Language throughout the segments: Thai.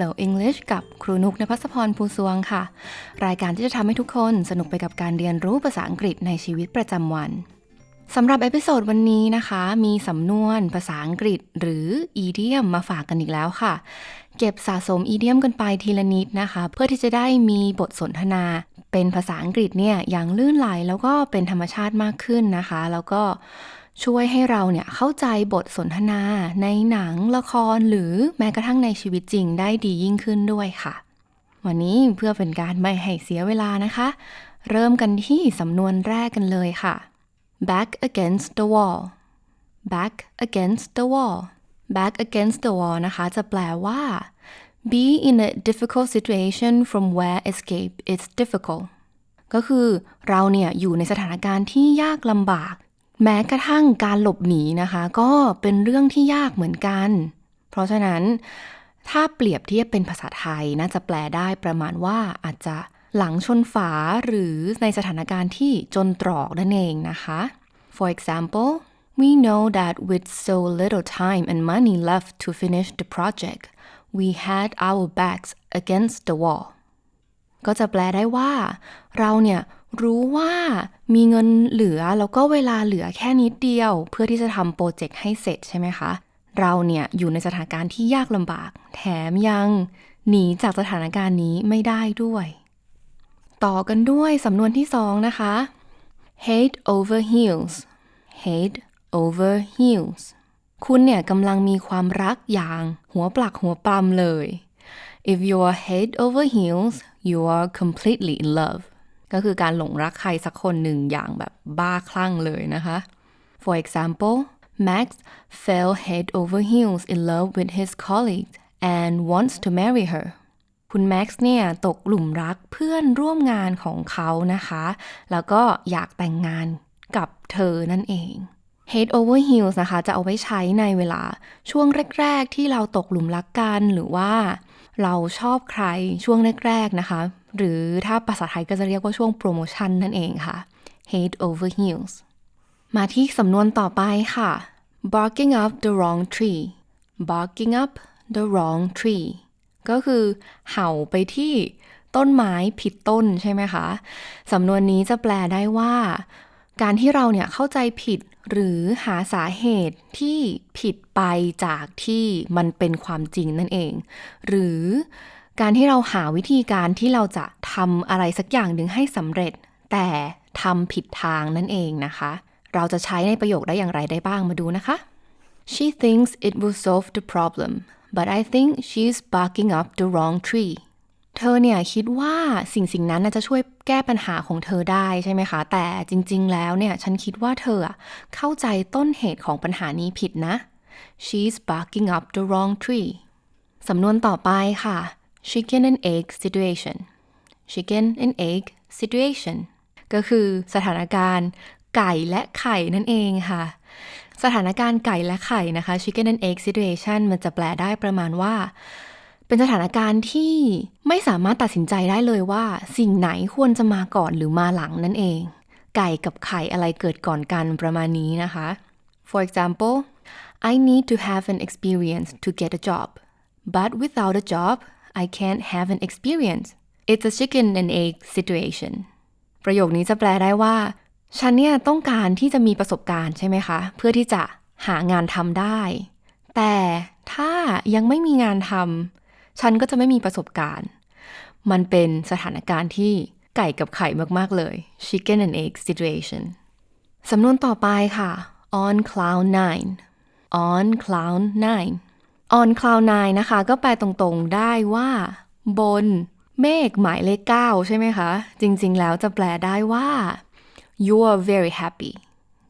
Hello English กับครูนุกนภัสพรภูสวงค่ะ รายการที่จะทำให้ทุกคนสนุกไปกับการเรียนรู้ภาษาอังกฤษในชีวิตประจำวันสำหรับเอพิโซดวันนี้นะคะ มีสำนวนภาษาอังกฤษ หรือ idiom มาฝากกันอีกแล้วค่ะ เก็บสะสม idiom กันไปทีละนิดนะคะ เพื่อที่จะได้มีบทสนทนา เป็นภาษาอังกฤษเนี่ยอย่างลื่นไหลแล้วก็เป็นธรรมชาติมากขึ้นนะคะ แล้วก็ ช่วยให้เราเนี่ยเข้าใจบทสนทนาในหนังละครหรือแม้กระทั่งในชีวิตจริงได้ดียิ่งขึ้นด้วยค่ะ วันนี้เพื่อเป็นการไม่ให้เสียเวลานะคะ เริ่มกันที่สำนวนแรกกันเลยค่ะ back against the wall back against the wall back against the wall นะคะ จะแปลว่า be in a difficult situation from where escape is difficult ก็คือเราเนี่ยอยู่ในสถานการณ์ที่ยากลำบาก แม้กระทั่งการหลบหนีนะคะ ก็เป็นเรื่องที่ยากเหมือนกัน เพราะฉะนั้นถ้าเปรียบเทียบเป็นภาษาไทยน่าจะแปลได้ประมาณว่าอาจจะหลังชนฝาหรือในสถานการณ์ที่จนตรอกนั่นเองนะคะ For example we know that with so little time and money left to finish the project we had our backs against the wall ก็จะแปลได้ว่า เราเนี่ย รู้ว่ามีเงินเหลือแล้วก็เวลาเหลือแค่นิดเดียว เพื่อที่จะทำโปรเจกต์ให้เสร็จใช่ไหมคะ เราเนี่ยอยู่ในสถานการณ์ที่ยากลำบาก แถมยังหนีจากสถานการณ์นี้ไม่ได้ด้วย ต่อกันด้วยสำนวนที่สองนะคะ head over heels head over heels คุณเนี่ยกำลังมีความรักอย่างหัวปลักหัวปั๊มเลย if you are head over heels you are completely in love ก็คือการหลงรักใครสักคนหนึ่งอย่างแบบบ้าคลั่งเลยนะคะ for example Max fell head over heels in love with his colleague and wants to marry her คุณแม็กซ์เนี่ยตกหลุมรักเพื่อนร่วมงานของเขานะคะ แล้วก็อยากแต่งงานกับเธอนั่นเอง head over heels นะคะ จะเอาไว้ใช้ในเวลาช่วงแรก ๆ ที่เราตกหลุมรักกันหรือว่า เราชอบใครช่วงแรกๆนะคะ หรือถ้าภาษาไทยก็จะเรียกว่าช่วงโปรโมชั่นนั่นเองค่ะ head over heels มาที่สำนวนต่อไปค่ะ barking up the wrong tree barking up the wrong tree ก็คือเห่าไปที่ต้นไม้ผิดต้นใช่ไหมคะ สำนวนนี้จะแปลได้ว่า การที่เราเนี่ยเข้าใจผิดหรือหาสาเหตุที่ผิดไปจากที่มันเป็นความจริงนั่นเอง หรือการที่เราหาวิธีการที่เราจะทำอะไรสักอย่างหนึ่งให้สำเร็จ แต่ทำผิดทางนั่นเองนะคะ เราจะใช้ในประโยคได้อย่างไรได้บ้างมาดูนะคะ She thinks it will solve the problem but I think she's barking up the wrong tree เธอเนี่ยคิดว่าสิ่งสิ่งนั้นจะช่วยแก้ปัญหาของเธอได้ใช่ไหมคะ แต่จริง ๆ แล้วเนี่ยฉันคิดว่าเธอเข้าใจต้นเหตุของปัญหานี้ผิดนะ she's barking up the wrong tree สำนวนต่อไปค่ะ chicken and egg situation chicken and egg situation ก็คือสถานการณ์ไก่และไข่นั่นเองค่ะ สถานการณ์ไก่และไข่นะคะ chicken and egg situation มันจะแปลได้ประมาณว่า เป็นสถานการณ์ที่ไม่สามารถตัดสินใจได้เลยว่า สิ่งไหนควรจะมาก่อนหรือมาหลังนั่นเอง ไก่กับไข่อะไรเกิดก่อนกันประมาณนี้นะคะ for example I need to have an experience to get a job but without a job I can't have an experience it's a chicken and egg situation ประโยคนี้จะแปลได้ว่า ฉันเนี่ยต้องการที่จะมีประสบการณ์ใช่ไหมคะ เพื่อที่จะหางานทำได้ แต่ถ้ายังไม่มีงานทำ ฉันก็จะไม่มีประสบการณ์ มันเป็นสถานการณ์ที่ไก่กับไข่มาก ๆ เลย chicken and egg situation สำนวนต่อไปค่ะ on cloud nine on cloud nine on cloud nine นะคะ ก็แปลตรงๆได้ว่า บนเมฆหมายเลข 9 ใช่ไหมคะ จริง ๆ แล้วจะแปลได้ว่า you are very happy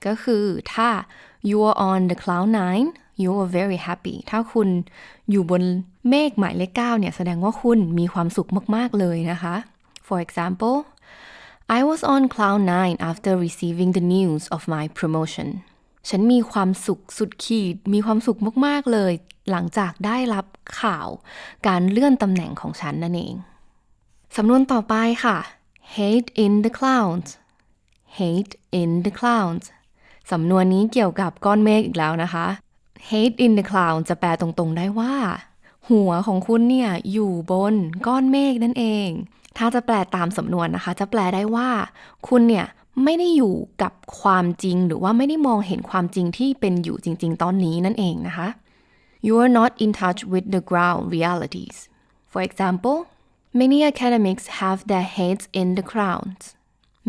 ก็คือถ้า you are on the cloud nine you are very happy ถ้าคุณอยู่บน เมฆหมายเลข9เนี่ยแสดงว่าคุณมีความสุขมาก ๆ เลยนะคะ for example I was on cloud nine after receiving the news of my promotion ฉันมีความสุขสุดขีด มีความสุขมาก ๆ เลย หลังจากได้รับข่าวการเลื่อนตำแหน่งของฉันนั่นเอง สำนวนต่อไปค่ะ hate in the clouds hate in the clouds สำนวนนี้เกี่ยวกับก้อนเมฆอีกแล้วนะคะ hate in the clouds จะแปลตรง ๆ ได้ว่า หัวของคุณเนี่ย อยู่บนก้อนเมฆนั่นเอง ถ้าจะแปลตามสำนวนนะคะ จะแปลได้ว่า คุณเนี่ยไม่ได้อยู่กับความจริง หรือว่าไม่ได้มองเห็นความจริงที่เป็นอยู่จริง ๆ ตอนนี้นั่นเองนะคะ you are not in touch with the ground realities for example many academics have their heads in the clouds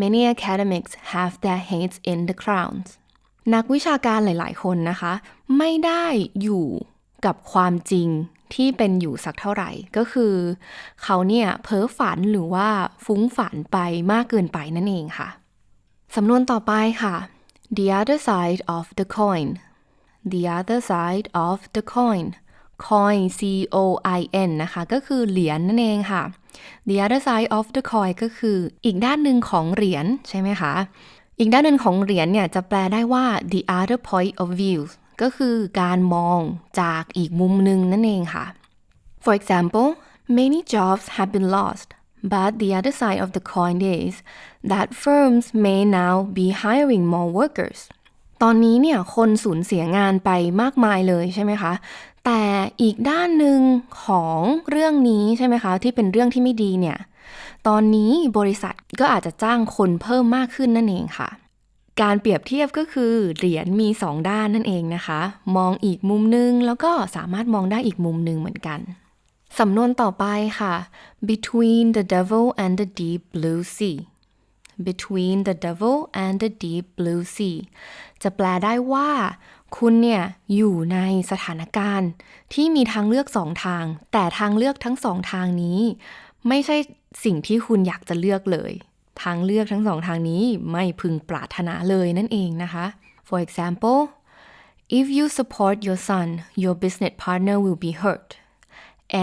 many academics have their heads in the clouds นักวิชาการหลาย ๆ คนนะคะ ไม่ได้อยู่กับความจริง ที่เป็นอยู่สักเท่าไหร่ ก็คือเขาเนี่ยเพ้อฝันหรือว่าฟุ้งฝันไปมากเกินไปนั่นเองค่ะ สำนวนต่อไปค่ะ the other side of the coin the other side of the coin coin c o i n นะคะ ก็คือเหรียญนั่นเองค่ะ the other side of the coin ก็คืออีกด้านหนึ่งของเหรียญใช่ไหมคะ อีกด้านหนึ่งของเหรียญเนี่ยจะแปลได้ว่า the other point of view ก็คือการมองจากอีกมุมหนึ่งนั่นเองค่ะ For example many jobs have been lost but the other side of the coin is that firms may now be hiring more workers ตอนนี้เนี่ยคนสูญเสียงานไปมากมายเลยใช่ไหมคะ แต่อีกด้านหนึ่งของเรื่องนี้ใช่ไหมคะ ที่เป็นเรื่องที่ไม่ดีเนี่ย ตอนนี้บริษัทก็อาจจะจ้างคนเพิ่มมากขึ้นนั่นเองค่ะ การเปรียบเทียบก็คือเหรียญมีสองด้านนั่นเองนะคะ มองอีกมุมนึง แล้วก็สามารถมองได้อีกมุมหนึ่งเหมือนกัน สำนวนต่อไปค่ะ between the devil and the deep blue sea between the devil and the deep blue sea จะแปลได้ว่า คุณเนี่ยอยู่ในสถานการณ์ที่มีทางเลือกสองทาง แต่ทางเลือกทั้งสองทางนี้ ไม่ใช่สิ่งที่คุณอยากจะเลือกเลย ทางเลือกทั้งสองทางนี้ไม่พึงปรารถนาเลยนั่นเองนะคะ for example if you support your son your business partner will be hurt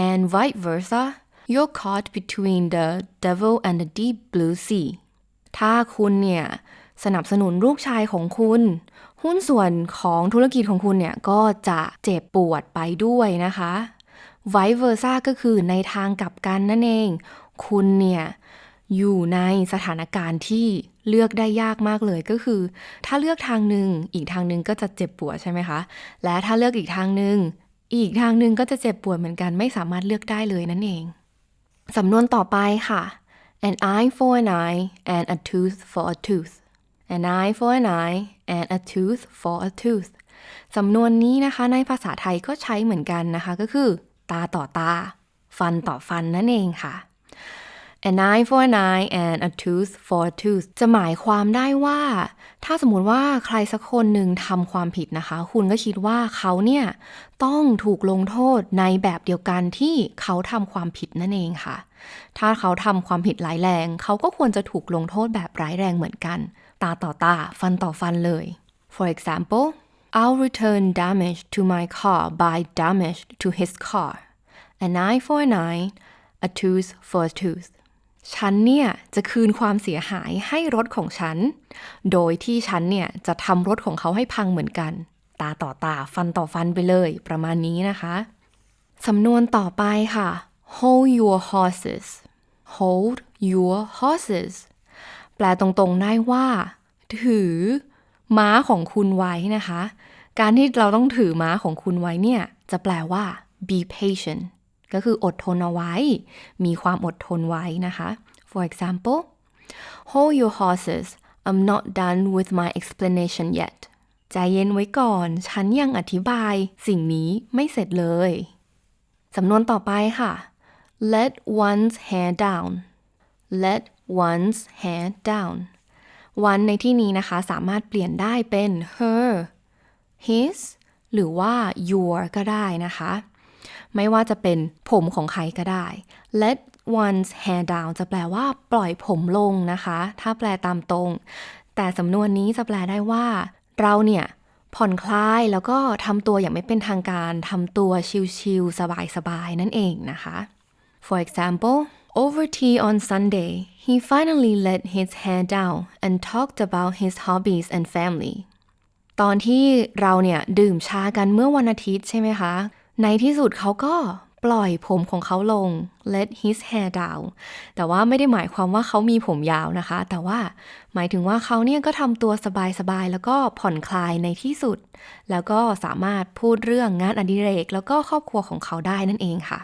and vice versa you're caught between the devil and the deep blue sea ถ้าคุณเนี่ยสนับสนุนลูกชายของคุณ หุ้นส่วนของธุรกิจของคุณเนี่ยก็จะเจ็บปวดไปด้วยนะคะ vice versa ก็คือในทางกลับกันนั่นเอง คุณเนี่ย อยู่ในสถานการณ์ที่เลือกได้ยากมากเลยก็คือ ถ้าเลือกทางหนึ่งอีกทางหนึ่งก็จะเจ็บปวดใช่ไหมคะ และถ้าเลือกอีกทางหนึ่งอีกทางหนึ่งก็จะเจ็บปวดเหมือนกันไม่สามารถเลือกได้เลยนั่นเอง สำนวนต่อไปค่ะ an eye for an eye and a tooth for a tooth an eye for an eye and a tooth for a tooth สำนวนนี้นะคะในภาษาไทยก็ใช้เหมือนกันนะคะ ก็คือ ตาต่อตา ฟันต่อฟันนั่นเองค่ะ an eye for an eye and a tooth for a tooth จะหมายความได้ว่า ถ้าสมมติว่าใครสักคนหนึ่งทำความผิดนะคะ คุณก็คิดว่าเขาเนี่ย ต้องถูกลงโทษในแบบเดียวกันที่เขาทำความผิดนั่นเองค่ะ ถ้าเขาทำความผิดร้ายแรง เขาก็ควรจะถูกลงโทษแบบร้ายแรงเหมือนกัน ตาต่อตา ฟันต่อฟันเลย for example I'll return damage to my car by damage to his car an eye for an eye a tooth for a tooth ฉันเนี่ยจะคืนความเสียหายให้รถของฉัน โดยที่ฉันเนี่ยจะทำรถของเขาให้พังเหมือนกัน ตาต่อตาฟันต่อฟันไปเลยประมาณนี้นะคะ สำนวนต่อไปค่ะ hold your horses hold your horses แปลตรงๆได้ว่า ถือ ม้าของคุณไว้นะคะ การที่เราต้องถือม้าของคุณไว้เนี่ย จะแปลว่า be patient ก็คืออดทนเอาไว้ มีความอดทนไว้นะคะ for example hold your horses I'm not done with my explanation yet ใจเย็นไว้ก่อน ฉันยังอธิบายสิ่งนี้ไม่เสร็จเลย สำนวนต่อไปค่ะ let one's hair down let one's hair down one ในที่นี้นะคะ สามารถเปลี่ยนได้เป็น her his หรือว่า your ก็ได้นะคะ ไม่ว่าจะเป็นผมของใครก็ได้ let one's hair down จะแปลว่าปล่อยผมลงนะคะ ถ้าแปลตามตรง แต่สำนวนนี้จะแปลได้ว่า เราเนี่ยผ่อนคลายแล้วก็ทำตัวอย่างไม่เป็นทางการทำตัวชิลๆสบายๆนั่นเองนะคะ For example over tea on Sunday he finally let his hair down and talked about his hobbies and family ตอนที่เราเนี่ยดื่มชากันเมื่อวันอาทิตย์ใช่ไหมคะ ในที่สุดเขาก็ปล่อยผมของเขาลง let his hair down แต่ว่าไม่ได้หมายความว่าเขามีผมยาวนะคะ แต่ว่าหมายถึงว่าเขาเนี่ยก็ทำตัวสบายๆ แล้วก็ผ่อนคลายในที่สุด แล้วก็สามารถพูดเรื่องงานอดิเรก แล้วก็ครอบครัวของเขาได้นั่นเองค่ะ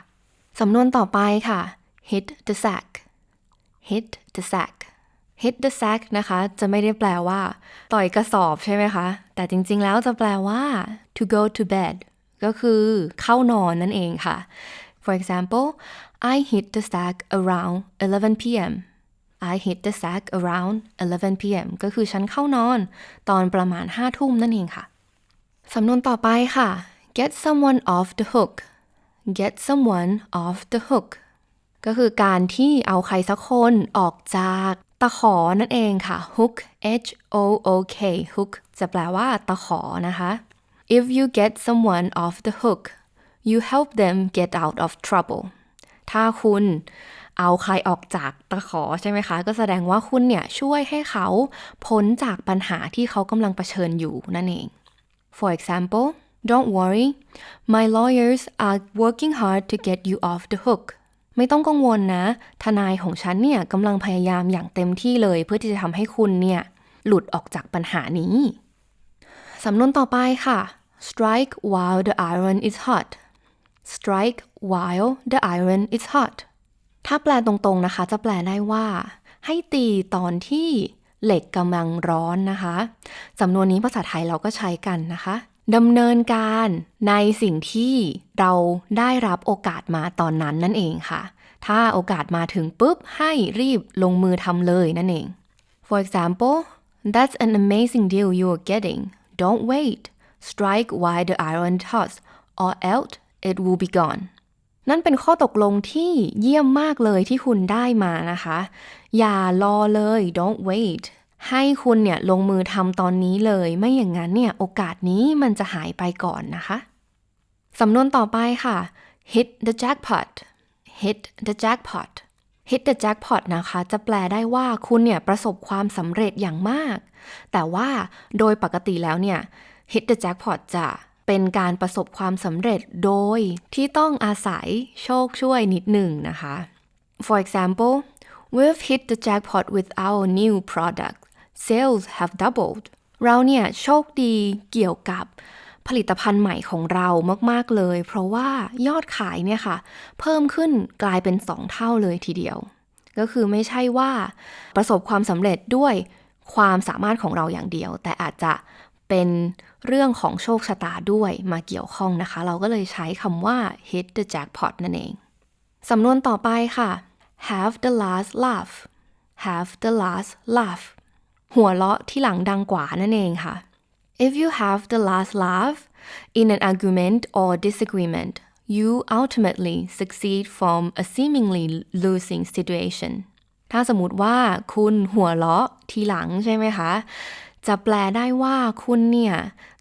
สำนวนต่อไปค่ะ hit the sack hit the sack hit the sack นะคะ จะไม่ได้แปลว่า ต่อยกระสอบใช่ไหมคะ แต่จริงๆแล้วจะแปลว่า to go to bed ก็คือเข้านอนนั่นเองค่ะ for example I hit the sack around 11 p.m. I hit the sack around 11 p.m. ก็คือฉันเข้านอนตอนประมาณ5ทุ่มนั่นเองค่ะ สำนวนต่อไปค่ะ get someone off the hook get someone off the hook ก็คือการที่เอาใครสักคนออกจากตะขอนั่นเองค่ะ hook h o o k hook จะแปลว่าตะขอนะคะ if you get someone off the hook you help them get out of trouble ถ้าคุณเอาใครออกจากตะขอใช่ไหมคะ ก็แสดงว่าคุณเนี่ยช่วยให้เขาพ้นจากปัญหาที่เขากำลังเผชิญอยู่นั่นเอง for example don't worry my lawyers are working hard to get you off the hook ไม่ต้องกังวลนะ ทนายของฉันเนี่ยกำลังพยายามอย่างเต็มที่เลย เพื่อที่จะทำให้คุณเนี่ยหลุดออกจากปัญหานี้ สำนวนต่อไปค่ะ strike while the iron is hot strike while the iron is hot ถ้าแปลตรงๆนะคะ จะแปลได้ว่า ให้ตีตอนที่เหล็กกำลังร้อนนะคะสำนวนนี้ภาษาไทยเราก็ใช้กันนะคะดำเนินการในสิ่งที่เราได้รับโอกาสมาตอนนั้นนั่นเองค่ะ ถ้าโอกาสมาถึงปุ๊บ ให้รีบลงมือทำเลยนั่นเอง For example that's an amazing deal you're getting don't wait strike while the iron hot or else it will be gone นั่นเป็นข้อตกลงที่เยี่ยมมากเลยที่คุณได้มานะคะ อย่ารอเลย don't wait ให้คุณเนี่ยลงมือทำตอนนี้เลย ไม่อย่างนั้นเนี่ยโอกาสนี้มันจะหายไปก่อนนะคะ สำนวนต่อไปค่ะ hit the jackpot hit the jackpot hit the jackpot นะคะ จะแปลได้ว่าคุณเนี่ยประสบความสำเร็จอย่างมาก แต่ว่าโดยปกติแล้วเนี่ย hit the jackpot จะเป็นการประสบความสำเร็จโดยที่ต้องอาศัยโชคช่วยนิดหนึ่งนะคะ For example we've hit the jackpot with our new product sales have doubled เราเนี่ยโชคดีเกี่ยวกับ ผลิตภัณฑ์ใหม่ของเรามาก ๆ เลย เพราะว่ายอดขายเนี่ยค่ะ เพิ่มขึ้นกลายเป็น 2 เท่าเลยทีเดียว ก็คือไม่ใช่ว่าประสบความสำเร็จด้วยความสามารถของเราอย่างเดียว แต่อาจจะเป็นเรื่องของโชคชะตาด้วยมาเกี่ยวข้องนะคะ เราก็เลยใช้คำว่า hit the jackpot นั่นเอง สำนวนต่อไปค่ะ have the last laugh have the last laugh หัวเราะที่หลังดังกว่านั่นเองค่ะ if you have the last laugh in an argument or disagreement you ultimately succeed from a seemingly losing situation ถ้าสมมติว่าคุณหัวเราะทีหลังใช่ไหมคะ จะแปลได้ว่าคุณเนี่ย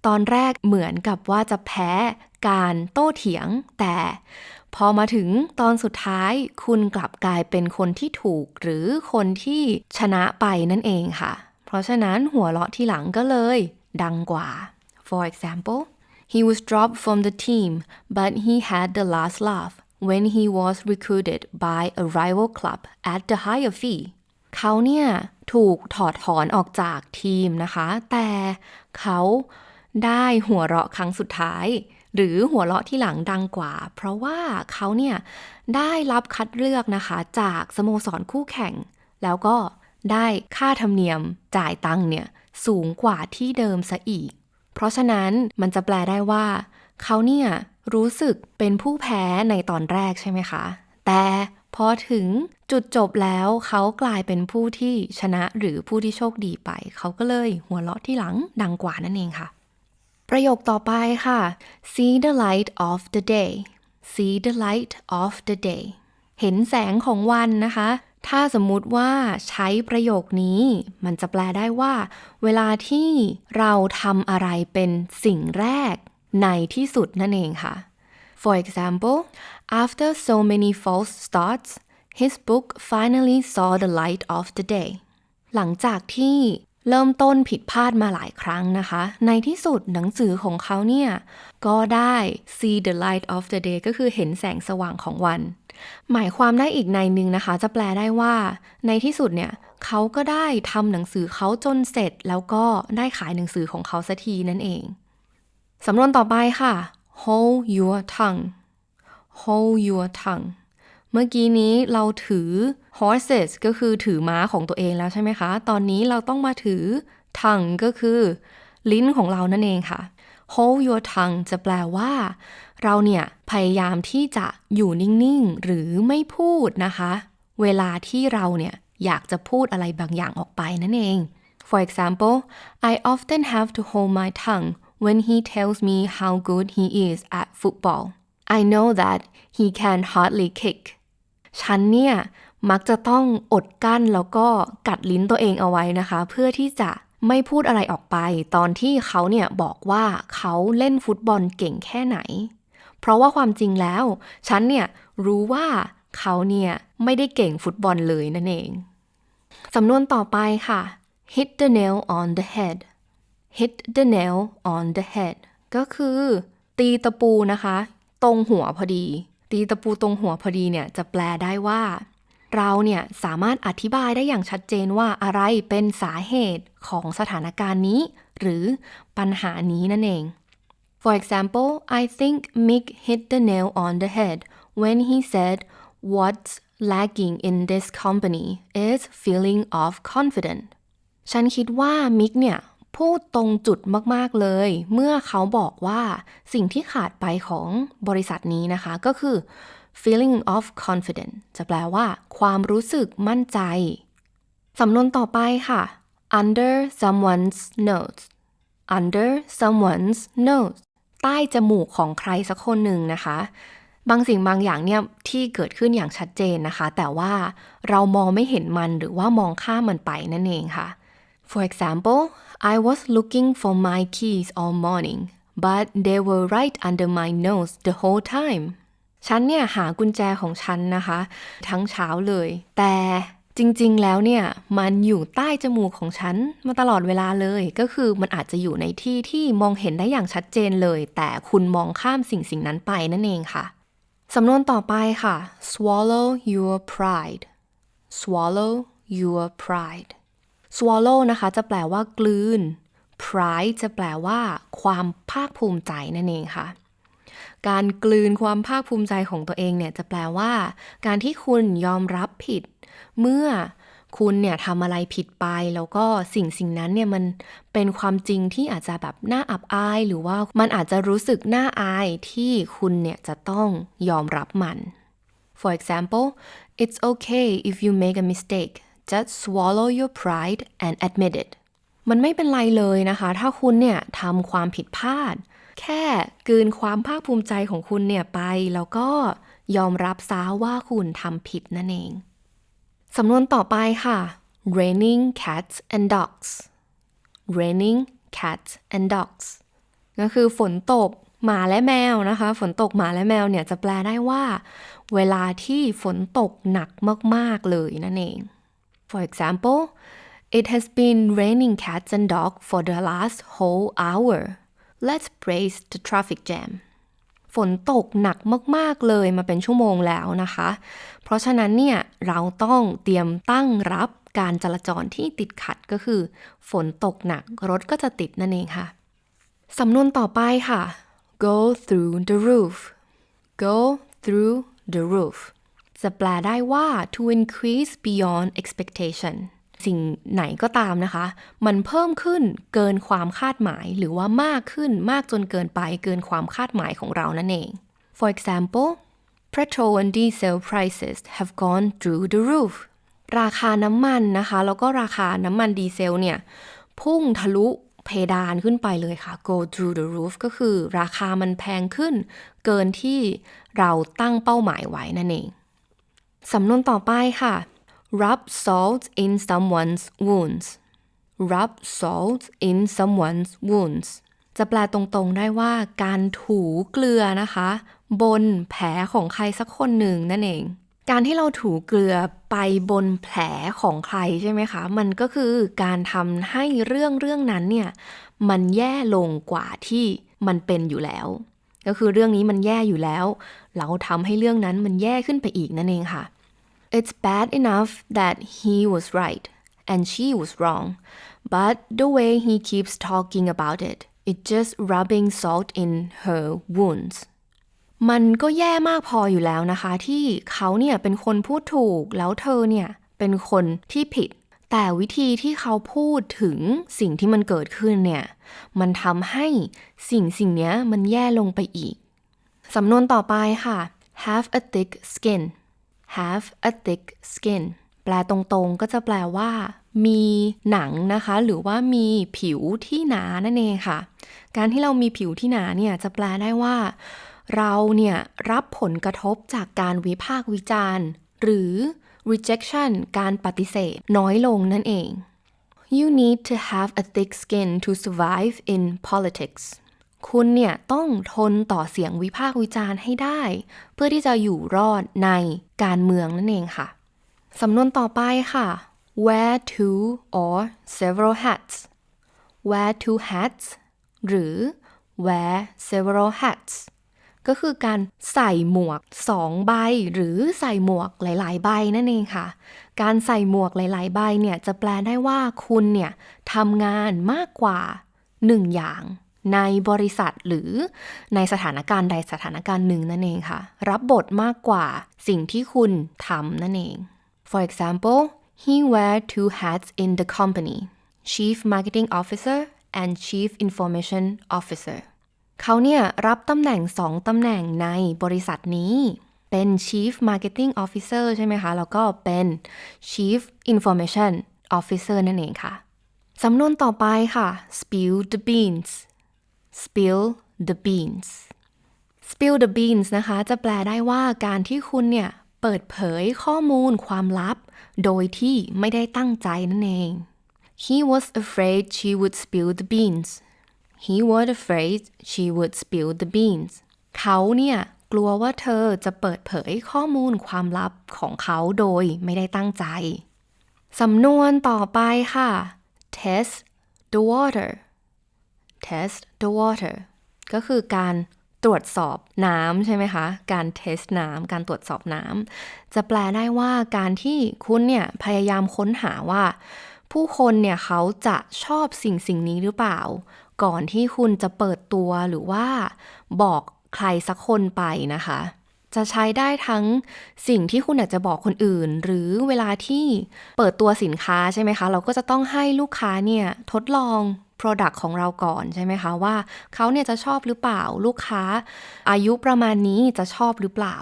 ตอนแรกเหมือนกับว่าจะแพ้การโต้เถียง แต่พอมาถึงตอนสุดท้ายคุณกลับกลายเป็นคนที่ถูก หรือคนที่ชนะไปนั่นเองค่ะ เพราะฉะนั้นหัวเราะทีหลังก็เลย ดังกว่า for example he was dropped from the team but he had the last laugh when he was recruited by a rival club at the higher fee เขาเนี่ยถูกถอดถอนออกจากทีมนะคะ แต่เขาได้หัวเราะครั้งสุดท้าย หรือหัวเราะที่หลังดังกว่า เพราะว่าเขาเนี่ยได้รับคัดเลือกนะคะ จากสโมสรคู่แข่ง แล้วก็ได้ค่าธรรมเนียมจ่ายตังเนี่ย สูงกว่าที่เดิมซะอีก เพราะฉะนั้นมันจะแปลได้ว่า เขาเนี่ยรู้สึกเป็นผู้แพ้ในตอนแรกใช่ไหมคะ แต่พอถึงจุดจบแล้วเขากลายเป็นผู้ที่ชนะหรือผู้ที่โชคดีไป เขาก็เลยหัวเราะที่หลังดังกว่านั่นเองค่ะ ประโยคต่อไปค่ะ see the light of the day see the light of the day เห็นแสงของวันนะคะ ถ้าสมมุติว่าใช้ประโยคนี้ มันจะแปลได้ว่า เวลาที่เราทำอะไรเป็นสิ่งแรกในที่สุดนั่นเองค่ะ For example after so many false starts his book finally saw the light of the day หลังจากที่เริ่มต้นผิดพลาดมาหลายครั้งนะคะ ในที่สุดหนังสือของเขาเนี่ย ก็ได้ see the light of the day ก็คือเห็นแสงสว่างของวัน หมายความได้อีกในหนึ่งนะคะ จะแปลได้ว่า ในที่สุดเนี่ยเขาก็ได้ทำหนังสือเขาจนเสร็จ แล้วก็ได้ขายหนังสือของเขาสักทีนั่นเอง สำนวนต่อไปค่ะ hold your tongue hold your tongue เมื่อกี้นี้เราถือ horses ก็คือถือม้าของตัวเองแล้วใช่ไหมคะ ตอนนี้เราต้องมาถือ tongue ก็คือ ลิ้นของเรานั่นเองค่ะ hold your tongue จะแปลว่า เราเนี่ยพยายามที่จะอยู่นิ่งๆ หรือไม่พูดนะคะ เวลาที่เราเนี่ยอยากจะพูดอะไรบางอย่างออกไปนั่นเอง For example I often have to hold my tongue when he tells me how good he is at football I know that he can hardly kick ฉันเนี่ยมักจะต้องอดกั้นแล้วก็กัดลิ้นตัวเองเอาไว้นะคะ เพื่อที่จะไม่พูดอะไรออกไป ตอนที่เขาเนี่ยบอกว่าเขาเล่นฟุตบอลเก่งแค่ไหน เพราะว่าความจริงแล้ว ฉันเนี่ยรู้ว่าเขาเนี่ยไม่ได้เก่งฟุตบอลเลยนั่นเอง สำนวนต่อไปค่ะ hit the nail on the head hit the nail on the head ก็คือ ตีตะปูนะคะ ตรงหัวพอดี ตีตะปูตรงหัวพอดีเนี่ยจะแปลได้ว่า เราเนี่ยสามารถอธิบายได้อย่างชัดเจนว่าอะไรเป็นสาเหตุของสถานการณ์นี้ หรือปัญหานี้นั่นเอง For example I think Mick hit the nail on the head when he said what's lacking in this company is feeling of confidence ฉันคิดว่ามิกเนี่ย พูดตรงจุดมาก ๆ เลย เมื่อเขาบอกว่าสิ่งที่ขาดไปของบริษัทนี้นะคะ ก็คือ feeling of confidence จะแปลว่า ความรู้สึกมั่นใจ สำนวนต่อไปค่ะ under someone's nose under someone's nose ใต้จมูกของใครสักคนหนึ่งนะคะ บางสิ่งบางอย่างเนี่ยที่เกิดขึ้นอย่างชัดเจนนะคะ แต่ว่าเรามองไม่เห็นมันหรือว่ามองข้ามมันไปนั่นเองค่ะ For example I was looking for my keys all morning but they were right under my nose the whole time ฉันเนี่ยหากุญแจของฉันนะคะ ทั้งเช้าเลย แต่ จริงๆ แล้วเนี่ยมันอยู่ใต้จมูกของฉันมาตลอดเวลาเลย ก็คือมันอาจจะอยู่ในที่ที่มองเห็นได้อย่างชัดเจนเลย แต่คุณมองข้ามสิ่งสิ่งนั้นไปนั่นเองค่ะสำนวนต่อไปค่ะ swallow your pride swallow your pride swallow นะคะจะแปลว่ากลืน pride จะแปลว่า ความภาคภูมิใจนั่นเองค่ะ การกลืนความภาคภูมิใจของตัวเองเนี่ยจะแปลว่า การที่คุณยอมรับผิด เมื่อคุณเนี่ยทำอะไรผิดไปแล้วก็สิ่งสิ่งนั้นเนี่ยมันเป็นความจริงที่อาจจะแบบน่าอับอาย หรือว่ามันอาจจะรู้สึกน่าอายที่คุณเนี่ยจะต้องยอมรับมัน For example it's okay if you make a mistake just swallow your pride and admit it มันไม่เป็นไรเลยนะคะ ถ้าคุณเนี่ยทำความผิดพลาด แค่กืนความภาคภูมิใจของคุณเนี่ยไป แล้วก็ยอมรับซาว่าคุณทำผิดนั่นเอง สำนวนต่อไปค่ะ raining cats and dogs raining cats and dogs ก็คือฝนตกหมาและแมวนะคะ ฝนตกหมาและแมวเนี่ยจะแปลได้ว่า เวลาที่ฝนตกหนักมาก ๆ เลยนั่นเอง For example it has been raining cats and dogs for the last whole hour let's brace the traffic jam ฝนตกหนักมากๆเลยมาเป็นชั่วโมงแล้วนะคะ เพราะฉะนั้นเนี่ยเราต้องเตรียมตั้งรับการจราจรที่ติดขัดก็คือ ฝนตกหนักรถก็จะติดนั่นเองค่ะ สำนวนต่อไปค่ะ go through the roof go through the roof จะแปลได้ว่า to increase beyond expectation สิ่งไหนก็ตามนะคะ มันเพิ่มขึ้นเกินความคาดหมาย หรือว่ามากขึ้นมากจนเกินไปเกินความคาดหมายของเรานั่นเอง For example petrol and diesel prices have gone through the roof ราคาน้ำมันนะคะ แล้วก็ราคาน้ำมันดีเซลเนี่ย พุ่งทะลุเพดานขึ้นไปเลยค่ะ go through the roof ก็คือราคามันแพงขึ้น เกินที่เราตั้งเป้าหมายไว้นั่นเอง สำนวนต่อไปค่ะ rub salt in someone's wounds rub salt in someone's wounds จะแปลตรงๆได้ว่าการถูเกลือนะคะ บนแผลของใครสักคนหนึ่งนั่นเอง การที่เราถูเกลือไปบนแผลของใครใช่ไหมคะ มันก็คือการทำให้เรื่องเรื่องนั้นเนี่ยมันแย่ลงกว่าที่มันเป็นอยู่แล้ว ก็คือเรื่องนี้มันแย่อยู่แล้ว เราทำให้เรื่องนั้นมันแย่ขึ้นไปอีกนั่นเองค่ะ It's bad enough that he was right and she was wrong but the way he keeps talking about it it just rubbing salt in her wounds มันก็แย่มากพออยู่แล้วนะคะ ที่เขาเนี่ยเป็นคนพูดถูกแล้วเธอเนี่ยเป็นคนที่ผิด แต่วิธีที่เขาพูดถึงสิ่งที่มันเกิดขึ้นเนี่ย มันทำให้สิ่งสิ่งนี้มันแย่ลงไปอีก สำนวนต่อไปค่ะ have a thick skin have a thick skin แปลตรงๆ ก็จะแปลว่า มีหนังนะคะ หรือว่ามีผิวที่หนานั่นเองค่ะ การที่เรามีผิวที่หนาเนี่ยจะแปลได้ว่า เราเนี่ยรับผลกระทบจากการวิพากษ์วิจารณ์ หรือ rejection การปฏิเสธ น้อยลงนั่นเอง You need to have a thick skin to survive in politics คุณเนี่ยต้องทนต่อเสียงวิพากษ์วิจารณ์ให้ได้ เพื่อที่จะอยู่รอดในการเมืองนั่นเองค่ะ สำนวนต่อไปค่ะ wear two or several hats wear two hats หรือ wear several hats ก็คือการใส่หมวกสองใบ หรือใส่หมวกหลาย ๆ ใบนั่นเองค่ะ การใส่หมวกหลาย ๆ ใบเนี่ยจะแปลได้ว่าคุณเนี่ยทำงานมากกว่าหนึ่งอย่าง ในบริษัทหรือในสถานการณ์ใดสถานการณ์หนึ่งนั่นเองค่ะ รับบทมากกว่าสิ่งที่คุณทำนั่นเอง For example he wear two hats in the company chief marketing officer and chief information officer เขาเนี่ยรับตำแหน่งสองตำแหน่งในบริษัทนี้เป็น Chief Marketing Officer ใช่ไหมคะ แล้วก็เป็น Chief Information Officer นั่นเองค่ะ สำนวนต่อไปค่ะ spill the beans spill the beans spill the beans นะคะ จะแปลได้ว่าการที่คุณเนี่ย เปิดเผยข้อมูลความลับ โดยที่ไม่ได้ตั้งใจนั่นเอง He was afraid she would spill the beans He was afraid she would spill the beans เขาเนี่ยกลัวว่าเธอจะเปิดเผยข้อมูลความลับของเขาโดยไม่ได้ตั้งใจ สำนวนต่อไปค่ะ test the water test the water ก็คือการตรวจสอบน้ำใช่ไหมคะ การเทสน้ำ การตรวจสอบน้ำ จะแปลได้ว่าการที่คุณเนี่ยพยายามค้นหาว่า ผู้คนเนี่ยเขาจะชอบสิ่งสิ่งนี้หรือเปล่า ก่อนที่คุณจะเปิดตัวหรือว่าบอกใครสักคนไปนะคะ จะใช้ได้ทั้งสิ่งที่คุณอยากจะบอกคนอื่น หรือเวลาที่เปิดตัวสินค้าใช่ไหมคะ เราก็จะต้องให้ลูกค้าเนี่ยทดลอง Product ของเราก่อนใช่ไหมคะ ว่าเขาเนี่ยจะชอบหรือเปล่าลูกค้า อายุประมาณนี้จะชอบหรือเปล่า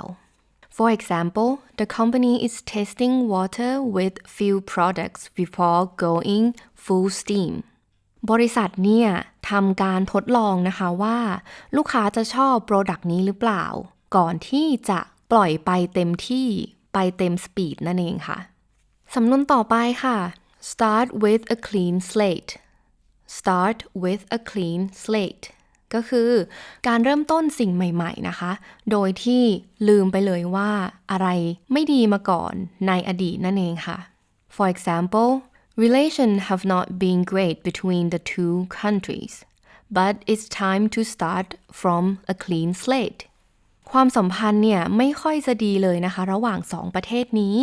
For example, the company is testing water with few products before going full steam. บริษัทเนี่ยทำการทดลองนะคะว่า ลูกค้าจะชอบโปรดักต์นี้หรือเปล่า ก่อนที่จะปล่อยไปเต็มที่ไปเต็มสปีดนั่นเองค่ะ สำนวนต่อไปค่ะ start with a clean slate start with a clean slate ก็คือการเริ่มต้นสิ่งใหม่ๆนะคะ โดยที่ลืมไปเลยว่าอะไรไม่ดีมาก่อนในอดีตนั่นเองค่ะ for example Relations have not been great between the two countries, but it's time to start from a clean slate. ความสัมพันธ์เนี่ยไม่ค่อยจะดีเลยนะคะ ระหว่างสองประเทศนี้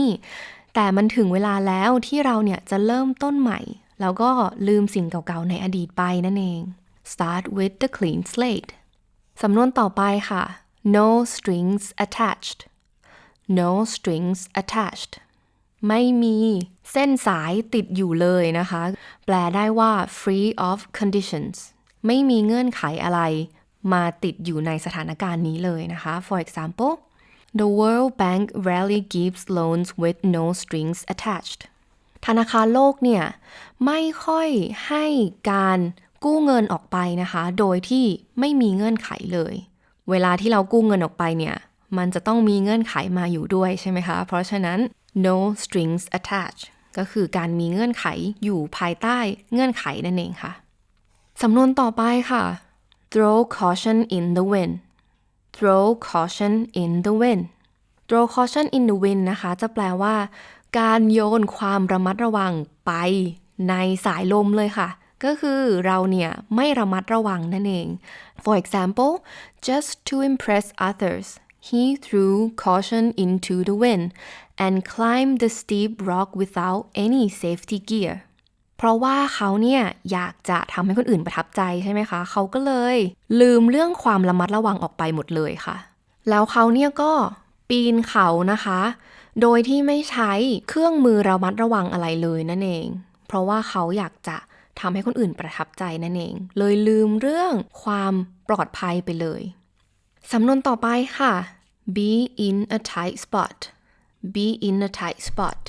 แต่มันถึงเวลาแล้วที่เราเนี่ยจะเริ่มต้นใหม่ แล้วก็ลืมสิ่งเก่าๆ ในอดีตไปนั่นเอง Start with the clean slate สำนวนต่อไปค่ะ no strings attached no strings attached ไม่มีเส้นสายติดอยู่เลยนะคะ แปลได้ว่า free of conditions ไม่มีเงื่อนไขอะไร มาติดอยู่ในสถานการณ์นี้เลยนะคะ for example the World Bank rarely gives loans with no strings attached ธนาคารโลกเนี่ยไม่ค่อยให้การกู้เงินออกไปนะคะ โดยที่ไม่มีเงื่อนไขเลย เวลาที่เรากู้เงินออกไปเนี่ย มันจะต้องมีเงื่อนไขมาอยู่ด้วยใช่ไหมคะ เพราะฉะนั้น no strings attached ก็คือการมีเงื่อนไขอยู่ภายใต้เงื่อนไขนั่นเองค่ะ สำนวนต่อไปค่ะ throw caution in the wind throw caution in the wind throw caution in the wind นะคะ จะแปลว่า การโยนความระมัดระวังไปในสายลมเลยค่ะ ก็คือเราเนี่ยไม่ระมัดระวังนั่นเอง For example just to impress others he threw caution into the wind and climbed the steep rock without any safety gear เพราะว่าเขาเนี่ยอยากจะทำให้คนอื่นประทับใจใช่ไหมคะ เขาก็เลย ลืมเรื่องความระมัดระวังออกไปหมดเลยค่ะ แล้วเขาเนี่ยก็ปีนเขานะคะ โดยที่ไม่ใช้เครื่องมือระมัดระวังอะไรเลยนั่นเอง เพราะว่าเขาอยากจะทำให้คนอื่นประทับใจนั่นเอง เลยลืมเรื่องความปลอดภัยไปเลย สำนวนต่อไปค่ะ be in a tight spot be in a tight spot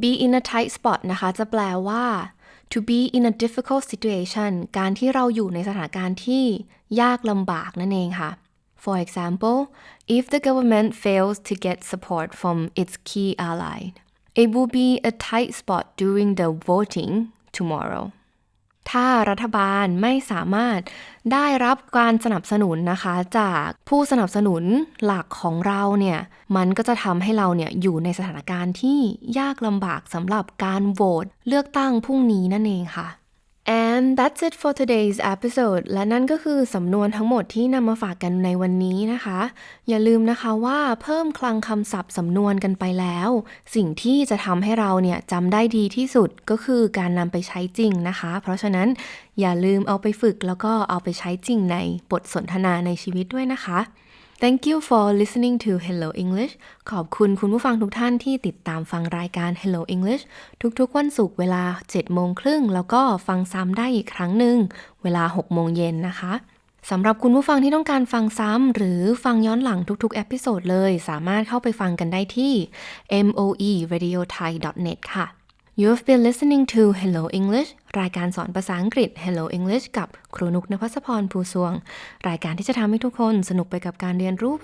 be in a tight spot นะคะ จะแปลว่า to be in a difficult situation การที่เราอยู่ในสถานการณ์ที่ยากลำบากนั่นเองค่ะ For example if the government fails to get support from its key ally it will be a tight spot during the voting tomorrow ถ้ารัฐบาลไม่สามารถได้รับการสนับสนุนนะคะ จากผู้สนับสนุนหลักของเราเนี่ย มันก็จะทำให้เราเนี่ยอยู่ในสถานการณ์ที่ยากลำบากสำหรับการโหวตเลือกตั้งพรุ่งนี้นั่นเองค่ะ And that's it for today's episode และนั่นก็คือสำนวนทั้งหมดที่นำมาฝากกันในวันนี้นะคะ อย่าลืมนะคะว่าเพิ่มคลังคำศัพท์สำนวนกันไปแล้ว สิ่งที่จะทำให้เราเนี่ยจำได้ดีที่สุดก็คือการนำไปใช้จริงนะคะ เพราะฉะนั้นอย่าลืมเอาไปฝึกแล้วก็เอาไปใช้จริงในบทสนทนาในชีวิตด้วยนะคะ Thank you for listening to Hello English ขอบคุณคุณผู้ฟังทุกท่านที่ติดตามฟังรายการ Hello English ทุกๆ วันศุกร์เวลา 7 โมงครึ่ง แล้วก็ฟังซ้ำได้อีกครั้งหนึ่ง เวลา 6 โมงเย็นนะคะสำหรับคุณผู้ฟังที่ต้องการฟังซ้ำหรือฟังย้อนหลังทุกๆ เอพิโซดเลย สามารถเข้าไปฟังกันได้ที่ moeradiothai.net ค่ะ You've been listening to Hello English รายการสอนภาษาอังกฤษ Hello English กับครูนุกนภัสพรภูสวง รายการที่จะทำให้ทุกคนสนุกไปกับการเรียนรู้